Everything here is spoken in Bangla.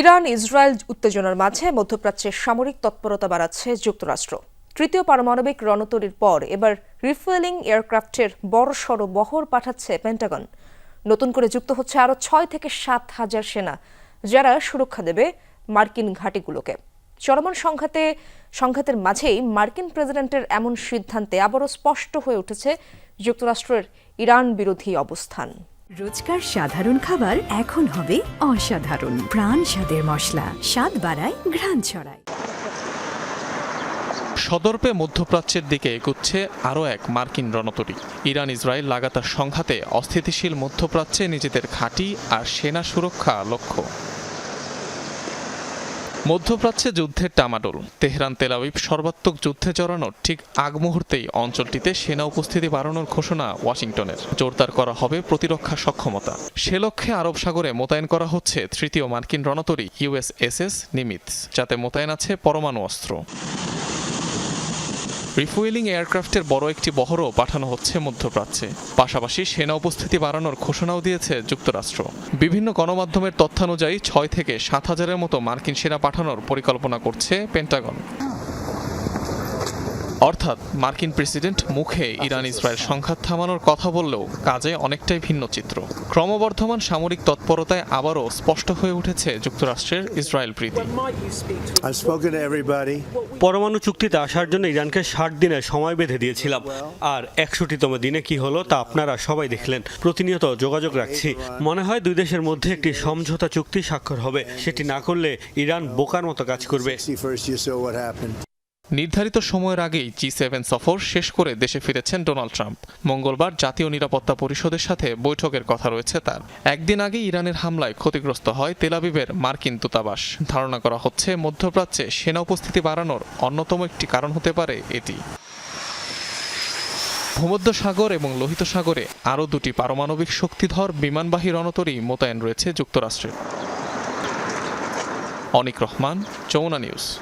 ইরান, ইসরায়েল উত্তেজনার মাঝে মধ্যপ্রাচ্যে সামরিক তৎপরতা বাড়াচ্ছে যুক্তরাষ্ট্র। তৃতীয় পারমাণবিক রণতরীর পর এবার রিফুয়েলিং এয়ারক্রাফটের বড়সড় বহর পাঠাচ্ছে পেন্টাগন। নতুন করে যুক্ত হচ্ছে আরও ছয় থেকে সাত হাজার সেনা, যারা সুরক্ষা দেবে মার্কিন ঘাঁটিগুলোকে। চলমান সংঘাতে, সংঘাতের মাঝেই মার্কিন প্রেসিডেন্টের এমন সিদ্ধান্তে আবারও স্পষ্ট হয়ে উঠেছে যুক্তরাষ্ট্রের ইরান বিরোধী অবস্থান। রোজকার সাধারণ খাবার এখন হবে অসাধারণ। প্রাণ স্বাদের মশলা, স্বাদ বাড়ায়, ঘ্রাণ ছড়ায়। সদর্পে মধ্যপ্রাচ্যের দিকে এগুচ্ছে আরও এক মার্কিন রণতরী। ইরান ইসরায়েল লাগাতার সংঘাতে অস্থিতিশীল মধ্যপ্রাচ্যে নিজেদের খাঁটি আর সেনা সুরক্ষা লক্ষ্য। মধ্যপ্রাচ্যে যুদ্ধের টামাডোল তেহরান তেলাবিব সর্বাত্মক যুদ্ধে জড়ানোর ঠিক আগ মুহূর্তেই অঞ্চলটিতে সেনা উপস্থিতি বাড়ানোর ঘোষণা ওয়াশিংটনের। জোরদার করা হবে প্রতিরক্ষা সক্ষমতা। সে লক্ষ্যে আরব সাগরে মোতায়েন করা হচ্ছে তৃতীয় মার্কিন রণতরী ইউএসএসএস নিমিত যাতে মোতায়েন আছে পরমাণু অস্ত্র। রিফুয়েলিং এয়ারক্রাফটের বড় একটি বহরও পাঠানো হচ্ছে মধ্যপ্রাচ্যে। পাশাপাশি সেনা উপস্থিতি বাড়ানোর ঘোষণাও দিয়েছে যুক্তরাষ্ট্র। বিভিন্ন গণমাধ্যমের তথ্যানুযায়ী ছয় থেকে সাত হাজারের মতো মার্কিন সেনা পাঠানোর পরিকল্পনা করছে পেন্টাগন। অর্থাৎ মার্কিন প্রেসিডেন্ট মুখে ইরান ইসরায়েল সংঘাত থামানোর কথা বললেও কাজে অনেকটাই ভিন্ন চিত্র। ক্রমবর্ধমান সামরিক তৎপরতায় আবারও স্পষ্ট হয়ে উঠেছে যুক্তরাষ্ট্রের ইসরায়েল প্রীতি. পরমাণু চুক্তিতে আসার জন্য ইরানকে ষাট দিনের সময় বেঁধে দিয়েছিলাম। আর একষট্টিতম দিনে কি হলো তা আপনারা সবাই দেখলেন। প্রতিনিয়ত যোগাযোগ রাখছি। মনে হয় দুই দেশের মধ্যে একটি সমঝোতা চুক্তি স্বাক্ষর হবে। সেটি না করলে ইরান বোকার মতো কাজ করবে। নির্ধারিত সময়ের আগেই জি সেভেন সফর শেষ করে দেশে ফিরেছেন ডোনাল্ড ট্রাম্প। মঙ্গলবার জাতীয় নিরাপত্তা পরিষদের সাথে বৈঠকের কথা রয়েছে তার। একদিন আগে ইরানের হামলায় ক্ষতিগ্রস্ত হয় তেলাবিবের মার্কিন দূতাবাস। ধারণা করা হচ্ছে, মধ্যপ্রাচ্যে সেনা উপস্থিতি বাড়ানোর অন্যতম একটি কারণ হতে পারে এটি। ভূমধ্য সাগর এবং লোহিত সাগরে আরও দুটি পারমাণবিক শক্তিধর বিমানবাহী রণতরী মোতায়েন রয়েছে যুক্তরাষ্ট্রে। অনিক রহমান, যমুনা নিউজ।